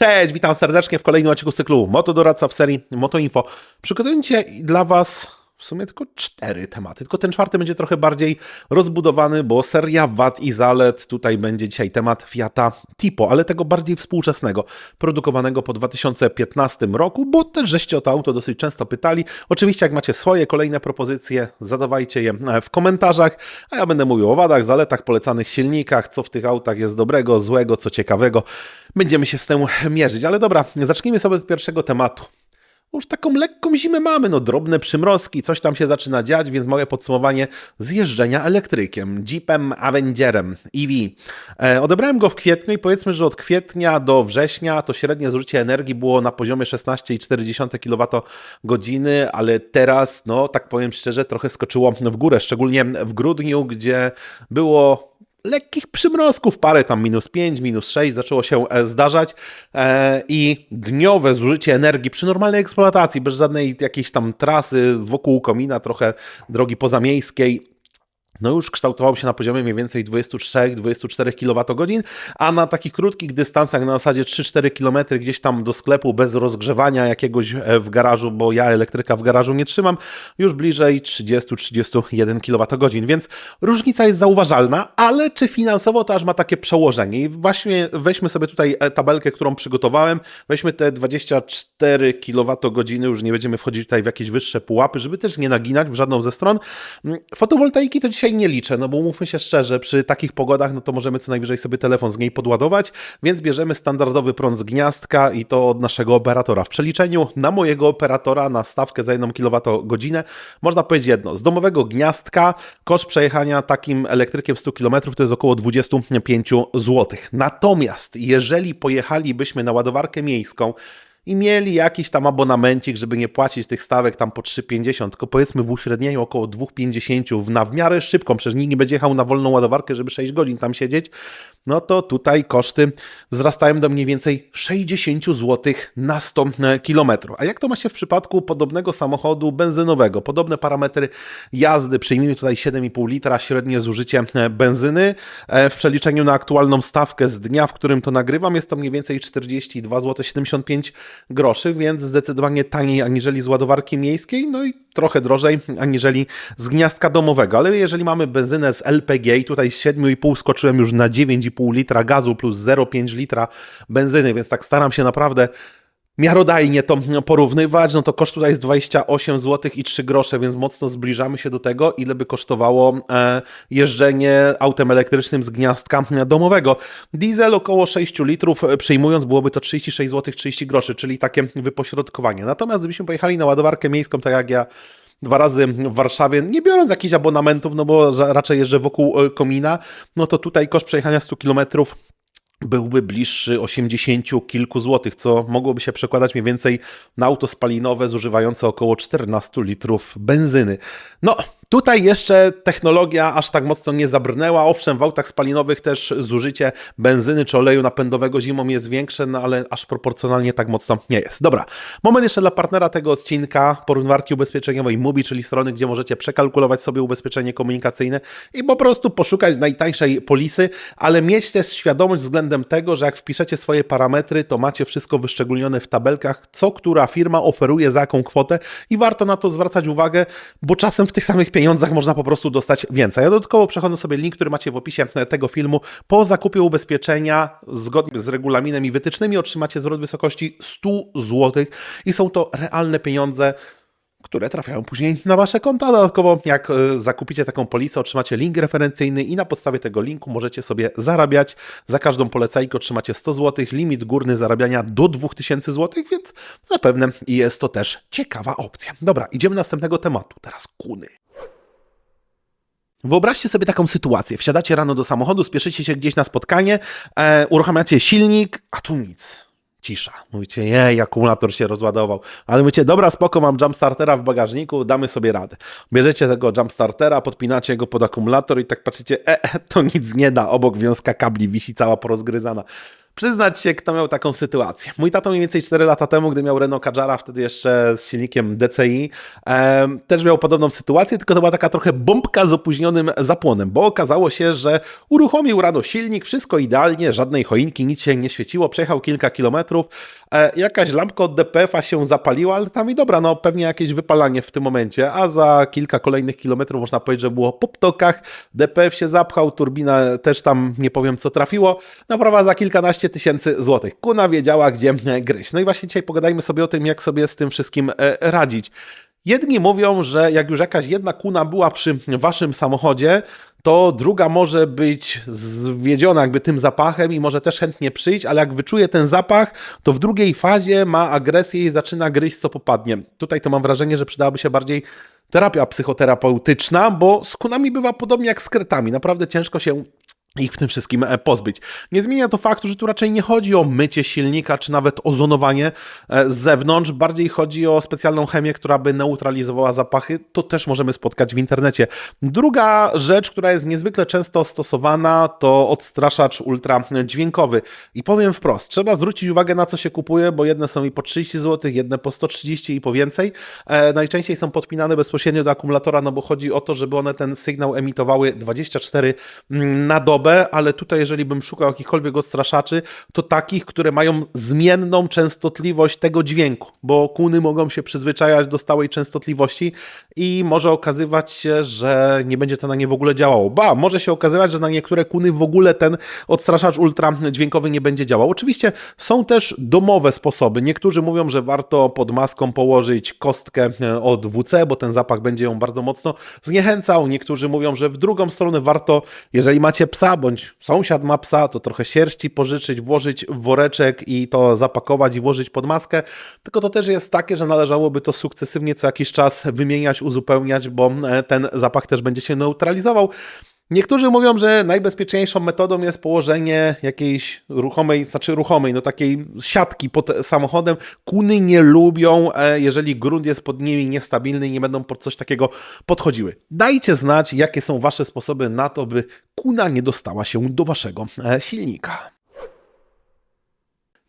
Cześć, witam serdecznie w kolejnym odcinku cyklu Moto Doradca w serii Moto Info. Przygotuję dzisiaj dla Was w sumie tylko cztery tematy, tylko ten czwarty będzie trochę bardziej rozbudowany, bo seria wad i zalet, tutaj będzie dzisiaj temat Fiata Tipo, ale tego bardziej współczesnego, produkowanego po 2015 roku, bo też żeście o to auto dosyć często pytali. Oczywiście jak macie swoje kolejne propozycje, zadawajcie je w komentarzach, a ja będę mówił o wadach, zaletach, polecanych silnikach, co w tych autach jest dobrego, złego, co ciekawego. Będziemy się z tym mierzyć, ale dobra, zacznijmy sobie od pierwszego tematu. Już taką lekką zimę mamy, no drobne przymrozki, coś tam się zaczyna dziać, więc małe podsumowanie zjeżdżenia elektrykiem, Jeepem Avengerem EV. E, odebrałem go w kwietniu i powiedzmy, że od kwietnia do września to średnie zużycie energii było na poziomie 16,4 kWh, ale teraz, no tak powiem szczerze, trochę skoczyło w górę, szczególnie w grudniu, gdzie było lekkich przymrozków, parę tam minus 5, minus 6 zaczęło się e, zdarzać e, i dniowe zużycie energii przy normalnej eksploatacji, bez żadnej jakiejś tam trasy wokół komina, trochę drogi pozamiejskiej, no już kształtował się na poziomie mniej więcej 23-24 kWh, a na takich krótkich dystansach na zasadzie 3-4 km gdzieś tam do sklepu bez rozgrzewania jakiegoś e, w garażu, bo ja elektryka w garażu nie trzymam, już bliżej 30-31 kWh, więc różnica jest zauważalna, ale czy finansowo to aż ma takie przełożenie? I właśnie weźmy sobie tutaj e, tabelkę, którą przygotowałem, weźmy te 24 kWh, już nie będziemy wchodzić tutaj w jakieś wyższe pułapy, żeby też nie naginać w żadną ze stron. Mm, fotowoltaiki to dzisiaj nie liczę, no bo mówmy się szczerze, przy takich pogodach, no to możemy co najwyżej sobie telefon z niej podładować, więc bierzemy standardowy prąd z gniazdka i to od naszego operatora. W przeliczeniu na mojego operatora na stawkę za 1 kWh można powiedzieć jedno, z domowego gniazdka koszt przejechania takim elektrykiem 100 km to jest około 25 zł. Natomiast jeżeli pojechalibyśmy na ładowarkę miejską, i mieli jakiś tam abonamencik, żeby nie płacić tych stawek tam po 3,50, tylko powiedzmy w uśrednieniu około 2,50 na w miarę szybką, przecież nikt nie będzie jechał na wolną ładowarkę, żeby 6 godzin tam siedzieć, no to tutaj koszty wzrastają do mniej więcej 60 zł na 100 km. A jak to ma się w przypadku podobnego samochodu benzynowego? Podobne parametry jazdy, przyjmijmy tutaj 7,5 litra średnie zużycie benzyny. E, w przeliczeniu na aktualną stawkę z dnia, w którym to nagrywam, jest to mniej więcej 42 zł 75 groszy, więc zdecydowanie taniej aniżeli z ładowarki miejskiej, no i trochę drożej aniżeli z gniazdka domowego. Ale jeżeli mamy benzynę z LPG i tutaj z 7,5 skoczyłem już na 9,5 litra gazu plus 0,5 litra benzyny, więc tak staram się naprawdę miarodajnie to porównywać, no to koszt tutaj jest 28 zł i 3 grosze, więc mocno zbliżamy się do tego, ile by kosztowało e, jeżdżenie autem elektrycznym z gniazdka domowego. Diesel około 6 litrów e, przyjmując byłoby to 36 zł 30 groszy, czyli takie wypośrodkowanie. Natomiast gdybyśmy pojechali na ładowarkę miejską, tak jak ja dwa razy w Warszawie, nie biorąc jakichś abonamentów, no bo raczej jeżdżę wokół e, komina, no to tutaj koszt przejechania 100 kilometrów byłby bliższy 80 kilku złotych, co mogłoby się przekładać mniej więcej na auto spalinowe zużywające około 14 litrów benzyny. No, Tutaj jeszcze technologia aż tak mocno nie zabrnęła. Owszem, w autach spalinowych też zużycie benzyny czy oleju napędowego zimą jest większe, no ale aż proporcjonalnie tak mocno nie jest. Dobra, moment jeszcze dla partnera tego odcinka, porównywarki ubezpieczeniowej MUBI, czyli strony, gdzie możecie przekalkulować sobie ubezpieczenie komunikacyjne i po prostu poszukać najtańszej polisy, ale mieć też świadomość względem tego, że jak wpiszecie swoje parametry, to macie wszystko wyszczególnione w tabelkach, co która firma oferuje za jaką kwotę i warto na to zwracać uwagę, bo czasem w tych samych pieniądzach można po prostu dostać więcej. Ja dodatkowo przechodzę sobie link, który macie w opisie tego filmu. Po zakupie ubezpieczenia zgodnie z regulaminem i wytycznymi otrzymacie zwrot wysokości 100 zł i są to realne pieniądze, które trafiają później na Wasze konta. Dodatkowo, jak e, zakupicie taką polisę, otrzymacie link referencyjny i na podstawie tego linku możecie sobie zarabiać. Za każdą polecajkę otrzymacie 100 zł, limit górny zarabiania do 2000 zł, więc zapewne jest to też ciekawa opcja. Dobra, idziemy do następnego tematu. Teraz kuny. Wyobraźcie sobie taką sytuację. Wsiadacie rano do samochodu, spieszycie się gdzieś na spotkanie, e, uruchamiacie silnik, a tu nic. Cisza. Mówicie, jej, akumulator się rozładował. Ale mówicie, dobra, spoko, mam jumpstartera w bagażniku, damy sobie radę. Bierzecie tego jumpstartera, podpinacie go pod akumulator i tak patrzycie, e, e to nic nie da. Obok wiązka kabli wisi cała porozgryzana. Przyznać się, kto miał taką sytuację. Mój tato mniej więcej 4 lata temu, gdy miał Renault Kadżara, wtedy jeszcze z silnikiem DCI, też miał podobną sytuację, tylko to była taka trochę bombka z opóźnionym zapłonem, bo okazało się, że uruchomił rano silnik, wszystko idealnie, żadnej choinki, nic się nie świeciło, przejechał kilka kilometrów, e, jakaś lampka od DPF-a się zapaliła, ale tam i dobra, no pewnie jakieś wypalanie w tym momencie, a za kilka kolejnych kilometrów można powiedzieć, że było po ptokach, DPF się zapchał, turbina też tam nie powiem co trafiło, naprawa za kilkanaście tysięcy złotych. Kuna wiedziała, gdzie gryźć. No i właśnie dzisiaj pogadajmy sobie o tym, jak sobie z tym wszystkim e, radzić. Jedni mówią, że jak już jakaś jedna kuna była przy waszym samochodzie, to druga może być zwiedziona jakby tym zapachem i może też chętnie przyjść, ale jak wyczuje ten zapach, to w drugiej fazie ma agresję i zaczyna gryźć co popadnie. Tutaj to mam wrażenie, że przydałaby się bardziej terapia psychoterapeutyczna, bo z kunami bywa podobnie jak z kretami. Naprawdę ciężko się ich w tym wszystkim e, pozbyć. Nie zmienia to faktu, że tu raczej nie chodzi o mycie silnika, czy nawet ozonowanie e, z zewnątrz, bardziej chodzi o specjalną chemię, która by neutralizowała zapachy. To też możemy spotkać w internecie. Druga rzecz, która jest niezwykle często stosowana, to odstraszacz ultradźwiękowy. I powiem wprost, trzeba zwrócić uwagę na co się kupuje, bo jedne są i po 30 zł, jedne po 130 i po więcej. E, najczęściej są podpinane bezpośrednio do akumulatora, no bo chodzi o to, żeby one ten sygnał emitowały 24 na dobę ale tutaj jeżeli bym szukał jakichkolwiek odstraszaczy, to takich, które mają zmienną częstotliwość tego dźwięku, bo kuny mogą się przyzwyczajać do stałej częstotliwości i może okazywać się, że nie będzie to na nie w ogóle działało. Ba, może się okazywać, że na niektóre kuny w ogóle ten odstraszacz ultradźwiękowy nie będzie działał. Oczywiście są też domowe sposoby. Niektórzy mówią, że warto pod maską położyć kostkę e, od WC, bo ten zapach będzie ją bardzo mocno zniechęcał. Niektórzy mówią, że w drugą stronę warto, jeżeli macie psa, bądź sąsiad ma psa, to trochę sierści pożyczyć, włożyć w woreczek i to zapakować i włożyć pod maskę. Tylko to też jest takie, że należałoby to sukcesywnie co jakiś czas wymieniać, uzupełniać, bo e, ten zapach też będzie się neutralizował. Niektórzy mówią, że najbezpieczniejszą metodą jest położenie jakiejś ruchomej, znaczy ruchomej, no takiej siatki pod samochodem. Kuny nie lubią, e, jeżeli grunt jest pod nimi niestabilny i nie będą pod coś takiego podchodziły. Dajcie znać, jakie są Wasze sposoby na to, by kuna nie dostała się do Waszego e, silnika.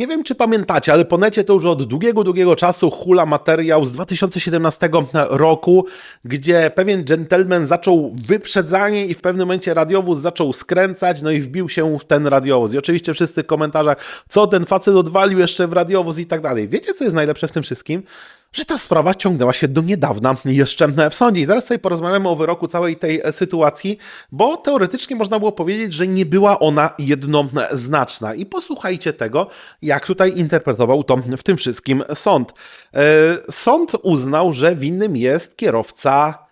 Nie wiem, czy pamiętacie, ale po necie to już od długiego, długiego czasu hula materiał z 2017 roku, gdzie pewien gentleman zaczął wyprzedzanie i w pewnym momencie radiowóz zaczął skręcać, no i wbił się w ten radiowóz. I oczywiście wszyscy w komentarzach, co ten facet odwalił jeszcze w radiowóz i tak dalej. Wiecie, co jest najlepsze w tym wszystkim? Że ta sprawa ciągnęła się do niedawna jeszcze w sądzie. I zaraz sobie porozmawiamy o wyroku całej tej sytuacji, bo teoretycznie można było powiedzieć, że nie była ona jednoznaczna. I posłuchajcie tego, jak tutaj interpretował to w tym wszystkim sąd. E, sąd uznał, że winnym jest kierowca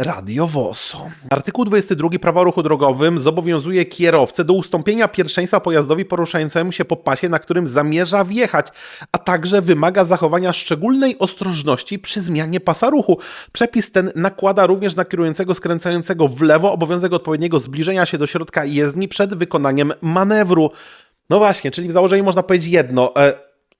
radiowozu. Artykuł 22 Prawa o ruchu drogowym zobowiązuje kierowcę do ustąpienia pierwszeństwa pojazdowi poruszającemu się po pasie, na którym zamierza wjechać, a także wymaga zachowania szczególnej ostrożności przy zmianie pasa ruchu. Przepis ten nakłada również na kierującego skręcającego w lewo obowiązek odpowiedniego zbliżenia się do środka jezdni przed wykonaniem manewru. No właśnie, czyli w założeniu można powiedzieć jedno.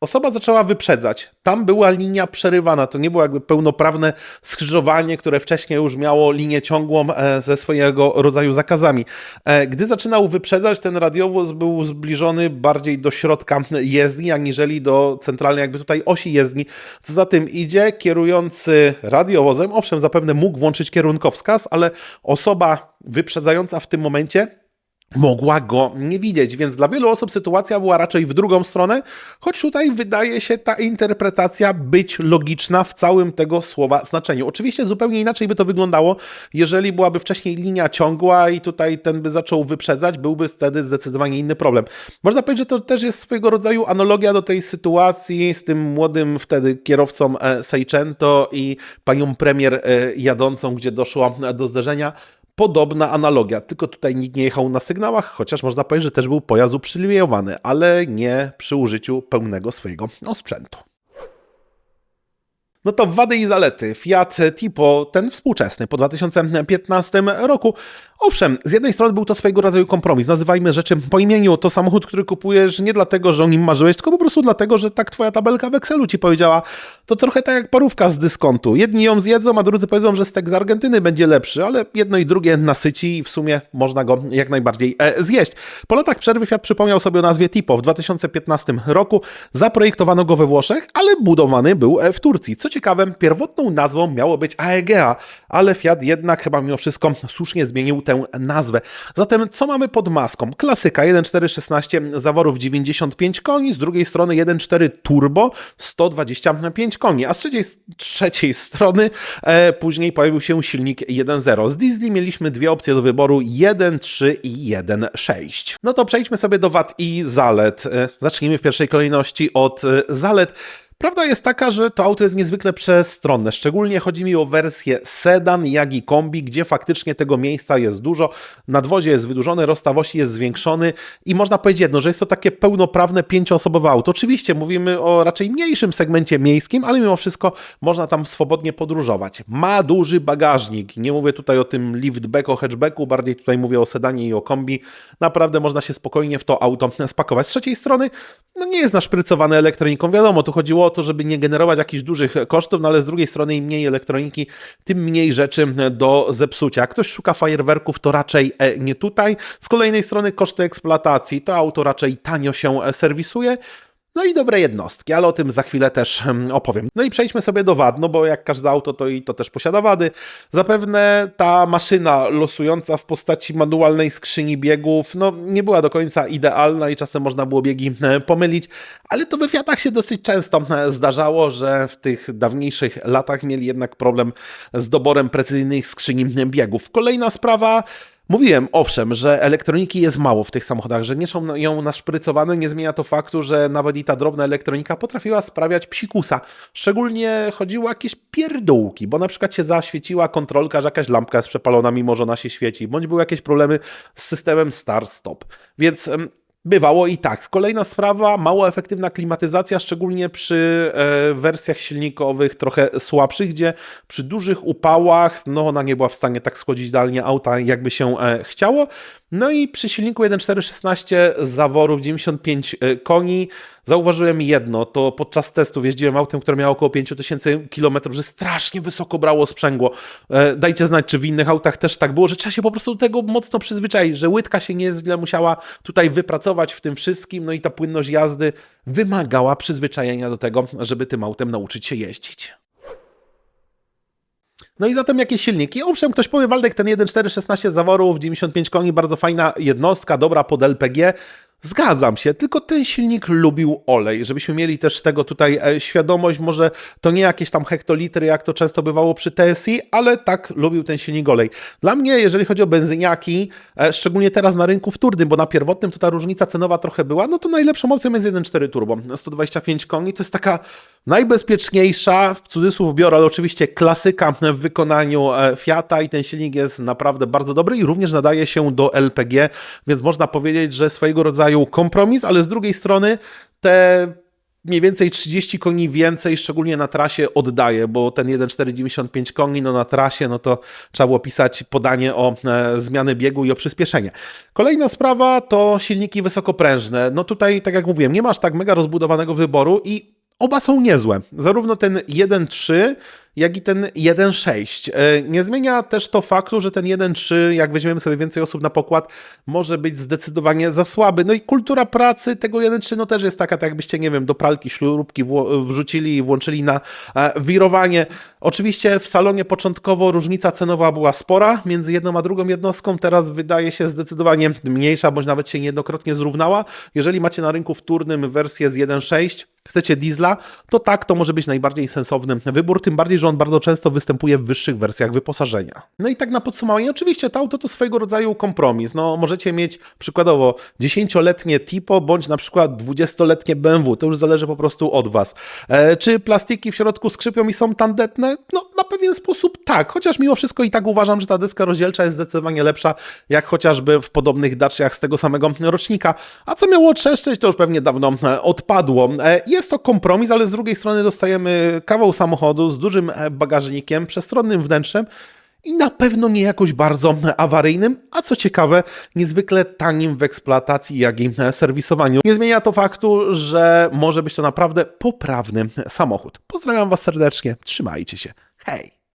Osoba zaczęła wyprzedzać. Tam była linia przerywana. To nie było jakby pełnoprawne skrzyżowanie, które wcześniej już miało linię ciągłą e, ze swojego rodzaju zakazami. E, gdy zaczynał wyprzedzać, ten radiowóz był zbliżony bardziej do środka jezdni, aniżeli do centralnej jakby tutaj osi jezdni. Co za tym idzie, kierujący radiowozem, owszem, zapewne mógł włączyć kierunkowskaz, ale osoba wyprzedzająca w tym momencie mogła go nie widzieć, więc dla wielu osób sytuacja była raczej w drugą stronę, choć tutaj wydaje się ta interpretacja być logiczna w całym tego słowa znaczeniu. Oczywiście zupełnie inaczej by to wyglądało, jeżeli byłaby wcześniej linia ciągła i tutaj ten by zaczął wyprzedzać, byłby wtedy zdecydowanie inny problem. Można powiedzieć, że to też jest swojego rodzaju analogia do tej sytuacji z tym młodym wtedy kierowcą e, Seicento i panią premier e, jadącą, gdzie doszło do zderzenia podobna analogia, tylko tutaj nikt nie jechał na sygnałach, chociaż można powiedzieć, że też był pojazd uprzywilejowany, ale nie przy użyciu pełnego swojego sprzętu. No to wady i zalety. Fiat Tipo, ten współczesny, po 2015 roku. Owszem, z jednej strony był to swojego rodzaju kompromis. Nazywajmy rzeczy po imieniu. To samochód, który kupujesz nie dlatego, że o nim marzyłeś, tylko po prostu dlatego, że tak twoja tabelka w Excelu ci powiedziała. To trochę tak jak parówka z dyskontu. Jedni ją zjedzą, a drudzy powiedzą, że stek z Argentyny będzie lepszy, ale jedno i drugie nasyci i w sumie można go jak najbardziej e, zjeść. Po latach przerwy Fiat przypomniał sobie o nazwie Tipo. W 2015 roku zaprojektowano go we Włoszech, ale budowany był e, w Turcji. Co ciekawe, pierwotną nazwą miało być Aegea, ale Fiat jednak chyba mimo wszystko słusznie zmienił tę nazwę. Zatem co mamy pod maską? Klasyka 1.4.16 zaworów 95 koni, z drugiej strony 1.4 turbo 125 koni, a z trzeciej, trzeciej strony e, później pojawił się silnik 1.0. Z diesli mieliśmy dwie opcje do wyboru 1.3 i 1.6. No to przejdźmy sobie do wad i zalet. E, zacznijmy w pierwszej kolejności od e, zalet. Prawda jest taka, że to auto jest niezwykle przestronne. Szczególnie chodzi mi o wersję sedan, jak i kombi, gdzie faktycznie tego miejsca jest dużo. Nadwozie jest wydłużone, rozstaw osi jest zwiększony i można powiedzieć jedno, że jest to takie pełnoprawne pięcioosobowe auto. Oczywiście mówimy o raczej mniejszym segmencie miejskim, ale mimo wszystko można tam swobodnie podróżować. Ma duży bagażnik. Nie mówię tutaj o tym liftback, o hatchbacku, bardziej tutaj mówię o sedanie i o kombi. Naprawdę można się spokojnie w to auto spakować. Z trzeciej strony, no nie jest naszprycowany elektroniką. Wiadomo, tu chodziło to, żeby nie generować jakichś dużych kosztów, no ale z drugiej strony im mniej elektroniki, tym mniej rzeczy do zepsucia. Jak ktoś szuka fajerwerków, to raczej e, nie tutaj. Z kolejnej strony koszty eksploatacji, to auto raczej tanio się e, serwisuje. No i dobre jednostki, ale o tym za chwilę też opowiem. No i przejdźmy sobie do wad, no bo jak każde auto, to i to też posiada wady. Zapewne ta maszyna losująca w postaci manualnej skrzyni biegów, no nie była do końca idealna i czasem można było biegi e, pomylić, ale to we Fiatach się dosyć często e, zdarzało, że w tych dawniejszych latach mieli jednak problem z doborem precyzyjnych skrzyni biegów. Kolejna sprawa, Mówiłem, owszem, że elektroniki jest mało w tych samochodach, że nie są ją naszprycowane, nie zmienia to faktu, że nawet i ta drobna elektronika potrafiła sprawiać psikusa. Szczególnie chodziło o jakieś pierdółki, bo na przykład się zaświeciła kontrolka, że jakaś lampka jest przepalona, mimo że ona się świeci, bądź były jakieś problemy z systemem start-stop. Więc Bywało i tak. Kolejna sprawa, mało efektywna klimatyzacja, szczególnie przy e, wersjach silnikowych trochę słabszych, gdzie przy dużych upałach no ona nie była w stanie tak schłodzić idealnie auta, jakby się e, chciało. No i przy silniku 1.416 zaworów 95 e, koni zauważyłem jedno, to podczas testów jeździłem autem, które miało około 5000 km, że strasznie wysoko brało sprzęgło. E, dajcie znać, czy w innych autach też tak było, że trzeba się po prostu do tego mocno przyzwyczaić, że łydka się nieźle musiała tutaj wypracować w tym wszystkim, no i ta płynność jazdy wymagała przyzwyczajenia do tego, żeby tym autem nauczyć się jeździć. No i zatem jakieś silniki? Owszem, ktoś powie, Waldek, ten 1.416 zaworów, 95 koni, bardzo fajna jednostka, dobra pod LPG. Zgadzam się, tylko ten silnik lubił olej, żebyśmy mieli też tego tutaj e, świadomość, może to nie jakieś tam hektolitry, jak to często bywało przy TSI, ale tak lubił ten silnik olej. Dla mnie, jeżeli chodzi o benzyniaki, e, szczególnie teraz na rynku wtórnym, bo na pierwotnym to ta różnica cenowa trochę była, no to najlepszą opcją jest 1.4 turbo, 125 koni, to jest taka najbezpieczniejsza, w cudzysłów biorę, ale oczywiście klasyka w wykonaniu e, Fiata i ten silnik jest naprawdę bardzo dobry i również nadaje się do LPG, więc można powiedzieć, że swojego rodzaju kompromis, ale z drugiej strony te mniej więcej 30 koni więcej, szczególnie na trasie oddaje, bo ten 1,495 koni no na trasie, no to trzeba było pisać podanie o e, zmiany biegu i o przyspieszenie. Kolejna sprawa to silniki wysokoprężne. No tutaj, tak jak mówiłem, nie masz tak mega rozbudowanego wyboru i Oba są niezłe. Zarówno ten 1.3, jak i ten 1.6. E, nie zmienia też to faktu, że ten 1.3, jak weźmiemy sobie więcej osób na pokład, może być zdecydowanie za słaby. No i kultura pracy tego 1.3 no też jest taka, tak jakbyście, nie wiem, do pralki śrubki wrzucili i włączyli na e, wirowanie. Oczywiście w salonie początkowo różnica cenowa była spora między jedną a drugą jednostką, teraz wydaje się zdecydowanie mniejsza, bądź nawet się niejednokrotnie zrównała. Jeżeli macie na rynku wtórnym wersję z 1.6, chcecie diesla, to tak, to może być najbardziej sensowny wybór, tym bardziej, że on bardzo często występuje w wyższych wersjach wyposażenia. No i tak na podsumowanie, oczywiście to auto to swojego rodzaju kompromis. No, możecie mieć przykładowo 10-letnie Tipo, bądź na przykład 20-letnie BMW, to już zależy po prostu od Was. E, czy plastiki w środku skrzypią i są tandetne? No, na pewien sposób tak, chociaż mimo wszystko i tak uważam, że ta deska rozdzielcza jest zdecydowanie lepsza, jak chociażby w podobnych daciach z tego samego rocznika. A co miało trzeszczeć, to już pewnie dawno e, odpadło. E, Jest to kompromis, ale z drugiej strony dostajemy kawał samochodu z dużym bagażnikiem, przestronnym wnętrzem i na pewno nie jakoś bardzo awaryjnym, a co ciekawe, niezwykle tanim w eksploatacji, jak i serwisowaniu. Nie zmienia to faktu, że może być to naprawdę poprawny samochód. Pozdrawiam Was serdecznie, trzymajcie się. Hej!